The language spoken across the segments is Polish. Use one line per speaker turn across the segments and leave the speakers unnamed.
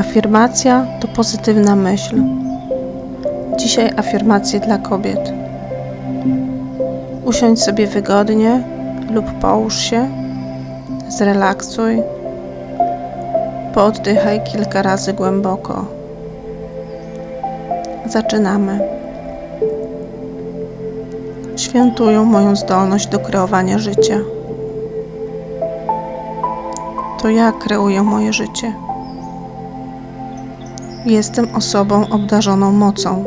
Afirmacja to pozytywna myśl. Dzisiaj afirmacje dla kobiet. Usiądź sobie wygodnie lub połóż się, zrelaksuj, pooddychaj kilka razy głęboko. Zaczynamy. Świętują moją zdolność do kreowania życia. To ja kreuję moje życie. Jestem osobą obdarzoną mocą.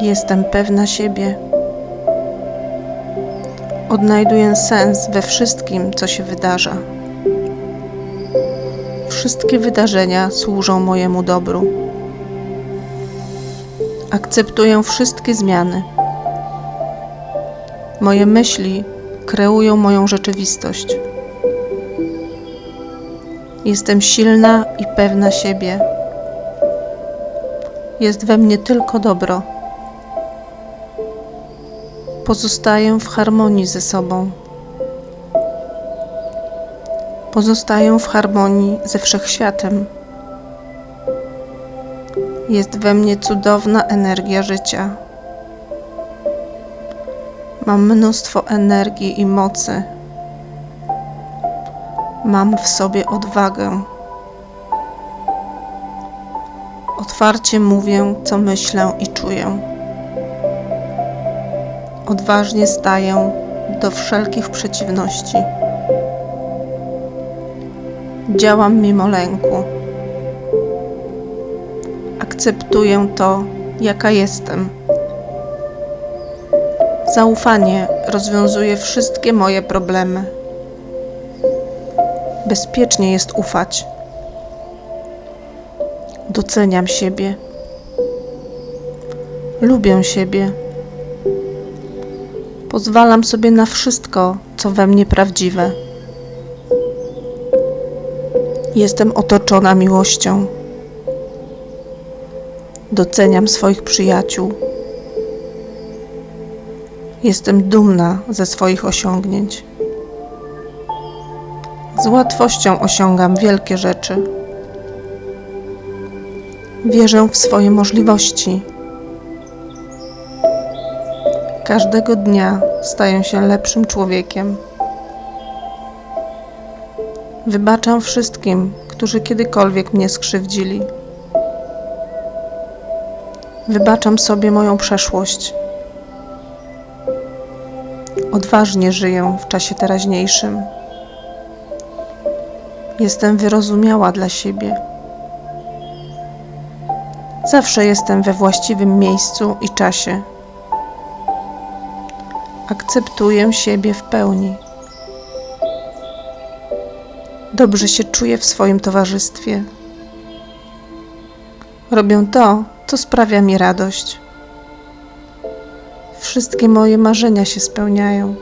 Jestem pewna siebie. Odnajduję sens we wszystkim, co się wydarza. Wszystkie wydarzenia służą mojemu dobru. Akceptuję wszystkie zmiany. Moje myśli kreują moją rzeczywistość. Jestem silna i pewna siebie. Jest we mnie tylko dobro. Pozostaję w harmonii ze sobą. Pozostaję w harmonii ze wszechświatem. Jest we mnie cudowna energia życia. Mam mnóstwo energii i mocy. Mam w sobie odwagę. Otwarcie mówię, co myślę i czuję. Odważnie staję do wszelkich przeciwności. Działam mimo lęku. Akceptuję to, jaka jestem. Zaufanie rozwiązuje wszystkie moje problemy. Bezpiecznie jest ufać. Doceniam siebie. Lubię siebie. Pozwalam sobie na wszystko, co we mnie prawdziwe. Jestem otoczona miłością. Doceniam swoich przyjaciół. Jestem dumna ze swoich osiągnięć. Z łatwością osiągam wielkie rzeczy. Wierzę w swoje możliwości. Każdego dnia staję się lepszym człowiekiem. Wybaczam wszystkim, którzy kiedykolwiek mnie skrzywdzili. Wybaczam sobie moją przeszłość. Odważnie żyję w czasie teraźniejszym. Jestem wyrozumiała dla siebie. Zawsze jestem we właściwym miejscu i czasie. Akceptuję siebie w pełni. Dobrze się czuję w swoim towarzystwie. Robię to, co sprawia mi radość. Wszystkie moje marzenia się spełniają.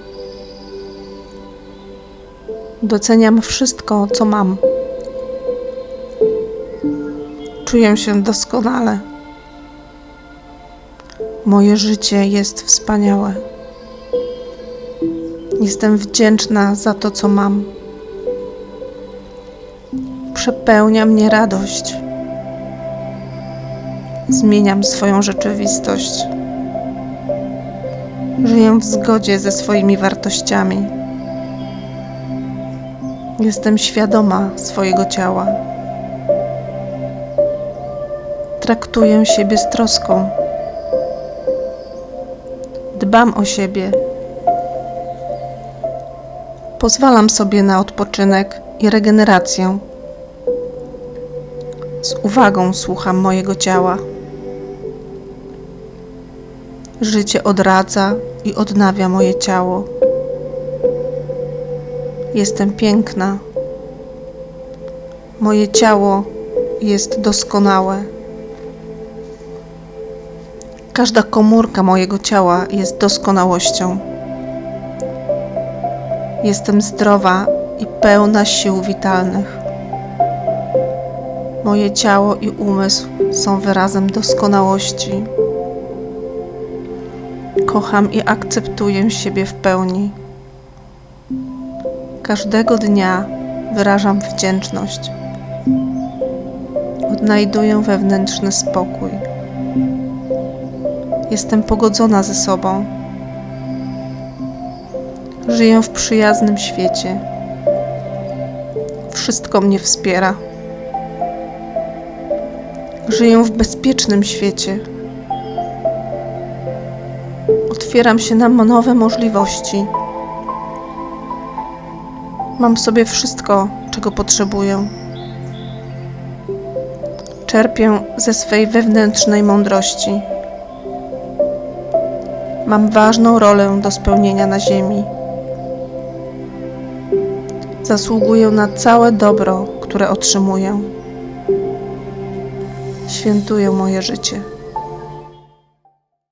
Doceniam wszystko, co mam. Czuję się doskonale. Moje życie jest wspaniałe. Jestem wdzięczna za to, co mam. Przepełnia mnie radość. Zmieniam swoją rzeczywistość. Żyję w zgodzie ze swoimi wartościami. Jestem świadoma swojego ciała. Traktuję siebie z troską. Dbam o siebie. Pozwalam sobie na odpoczynek i regenerację. Z uwagą słucham mojego ciała. Życie odradza i odnawia moje ciało. Jestem piękna. Moje ciało jest doskonałe. Każda komórka mojego ciała jest doskonałością. Jestem zdrowa i pełna sił witalnych. Moje ciało i umysł są wyrazem doskonałości. Kocham i akceptuję siebie w pełni. Każdego dnia wyrażam wdzięczność. Odnajduję wewnętrzny spokój. Jestem pogodzona ze sobą. Żyję w przyjaznym świecie. Wszystko mnie wspiera. Żyję w bezpiecznym świecie. Otwieram się na nowe możliwości. Mam w sobie wszystko, czego potrzebuję. Czerpię ze swej wewnętrznej mądrości. Mam ważną rolę do spełnienia na Ziemi. Zasługuję na całe dobro, które otrzymuję. Świętuję moje życie.